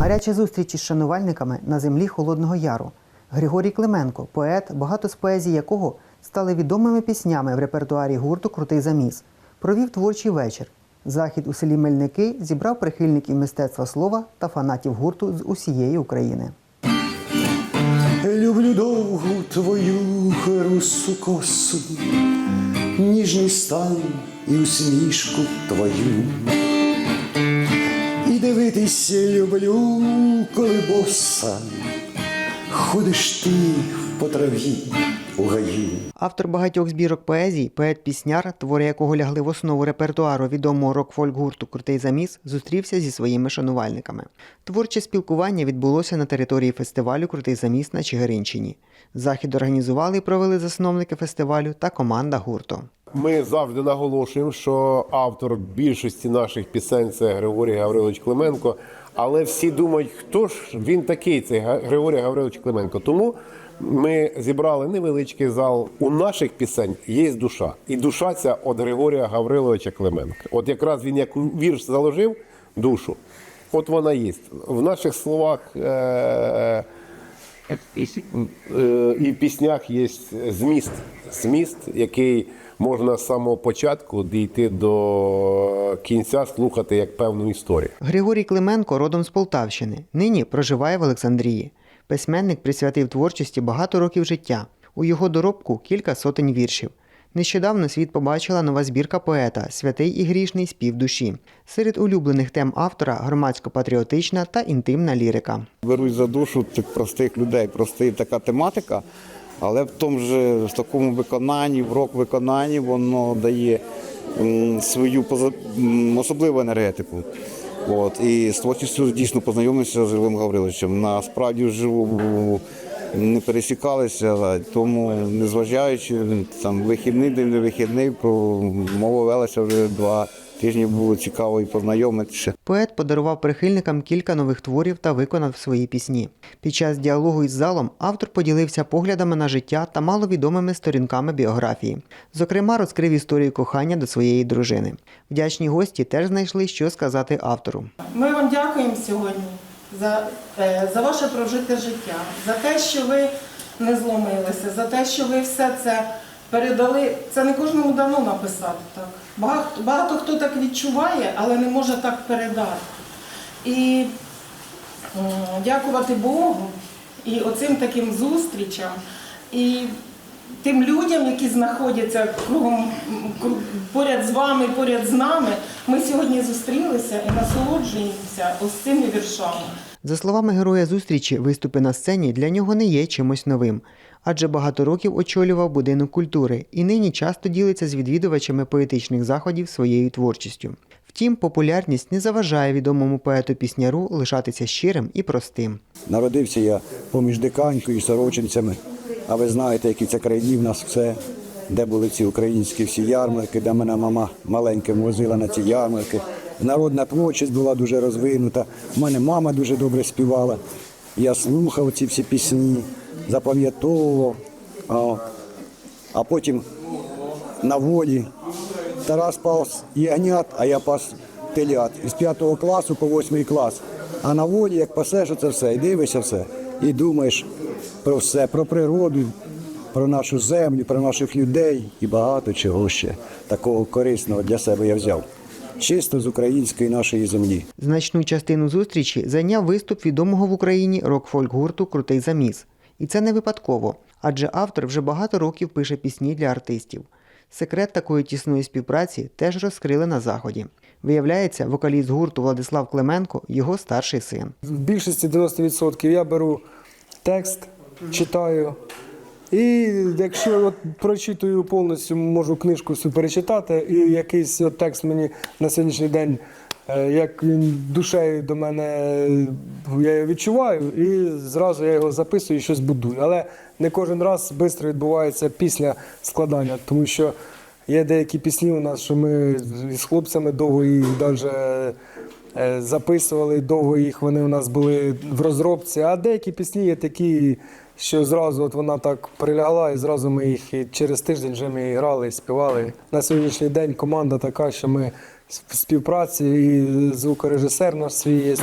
Гаряча зустріч із шанувальниками на землі Холодного Яру. Григорій Клименко, поет, багато з поезій якого стали відомими піснями в репертуарі гурту Крутий заміс. Провів творчий вечір. Захід у селі Мельники зібрав прихильників мистецтва слова та фанатів гурту з усієї України. Люблю довгу твою русу косу, ніжний стан і усмішку твою. І люблю, коли боса, ходиш ти по траві у гаї. Автор багатьох збірок поезій, поет-пісняр, твори якого лягли в основу репертуару відомого рок-фольк гурту Крутий заміс, зустрівся зі своїми шанувальниками. Творче спілкування відбулося на території фестивалю Крутий заміс на Чигиринщині. Захід організували і провели засновники фестивалю та команда гурту. Ми завжди наголошуємо, що автор більшості наших пісень це Григорій Гаврилович Клименко. Але всі думають, хто ж він такий, цей Григорій Гаврилович Клименко. Тому ми зібрали невеличкий зал. У наших пісень є душа. І душа ця від Григорія Гавриловича Клименка. От якраз він як вірш заложив душу, от вона є. В наших словах. Е- і в піснях є зміст, зміст, який можна з самого початку дійти до кінця, слухати як певну історію. Григорій Клименко родом з Полтавщини. Нині проживає в Олександрії. Письменник присвятив творчості багато років життя. У його доробку кілька сотень віршів. Нещодавно світ побачила нова збірка поета Святий і грішний спів душі. Серед улюблених тем автора громадсько-патріотична та інтимна лірика. беруть за душу тих простих людей, проста така тематика, але в тому ж в такому виконанні, в рок-виконанні воно дає свою особливу енергетику. От, і з творчістю дійсно познайомився з Жилим Гавриловичем. Насправді вживу не пересікалися, тому незважаючи там вихідний день, не вихідний, про мова велася вже два тижні, було цікаво і познайомитися. Поет подарував прихильникам кілька нових творів та виконав свої пісні. Під час діалогу із залом автор поділився поглядами на життя та маловідомими сторінками біографії. Зокрема, розкрив історію кохання до своєї дружини. Вдячні гості теж знайшли, що сказати автору. Ми вам дякуємо сьогодні за, е, за ваше прожите життя, за те, що ви не зломилися, за те, що ви все це передали. Це не кожному дано написати так. Багато, багато хто так відчуває, але не може так передати. І м, дякувати Богу і оцим таким зустрічам, і тим людям, які знаходяться кругом поряд з вами, поряд з нами, ми сьогодні зустрілися і насолоджуємося ось цими віршами. За словами героя зустрічі, виступи на сцені для нього не є чимось новим, адже багато років очолював будинок культури і нині часто ділиться з відвідувачами поетичних заходів своєю творчістю. Втім, популярність не заважає відомому поету-пісняру лишатися щирим і простим. Народився я поміж диканькою і сорочинцями. А ви знаєте, які це країні в нас все, де були ці українські всі ярмарки, де мене мама маленьким возила на ці ярмарки. Народна творчість була дуже розвинута. У мене мама дуже добре співала. Я слухав ці всі пісні, запам'ятовував. А, потім на волі Тарас пас ягнят, а я пас телят. Із п'ятого класу по восьмий клас. А на волі, як пасеш це все, і дивишся все, і думаєш про все, про природу, про нашу землю, про наших людей і багато чого ще такого корисного для себе я взяв. Чисто з української нашої землі. Значну частину зустрічі зайняв виступ відомого в Україні рок-фольк-гурту Крутий заміс. І це не випадково, адже автор вже багато років пише пісні для артистів. Секрет такої тісної співпраці теж розкрили на заході. Виявляється, вокаліст гурту Владислав Клименко його старший син. В більшості 90% я беру текст, читаю. І якщо от прочитую повністю, можу книжку всю перечитати, і якийсь от текст мені на сьогоднішній день, е, як він душею до мене, е, я його відчуваю, і зразу я його записую і щось будую. Але не кожен раз швидко відбувається після складання, тому що є деякі пісні у нас, що ми з хлопцями довго їх навіть е, записували, довго їх вони у нас були в розробці. А деякі пісні є такі, що зразу от вона так прилягла, і зразу ми їх і через тиждень вже ми грали, і співали. На сьогоднішній день команда така, що ми в співпраці, і звукорежисер наш свій є,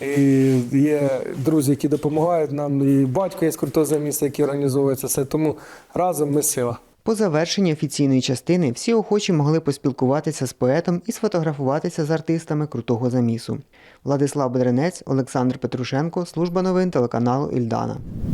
І є друзі, які допомагають нам, і батько є з крутого заміста, який організовує це все. Тому разом ми сила. По завершенні офіційної частини всі охочі могли поспілкуватися з поетом і сфотографуватися з артистами крутого замісу. Владислав Бедренець, Олександр Петрушенко, служба новин телеканалу Ільдана.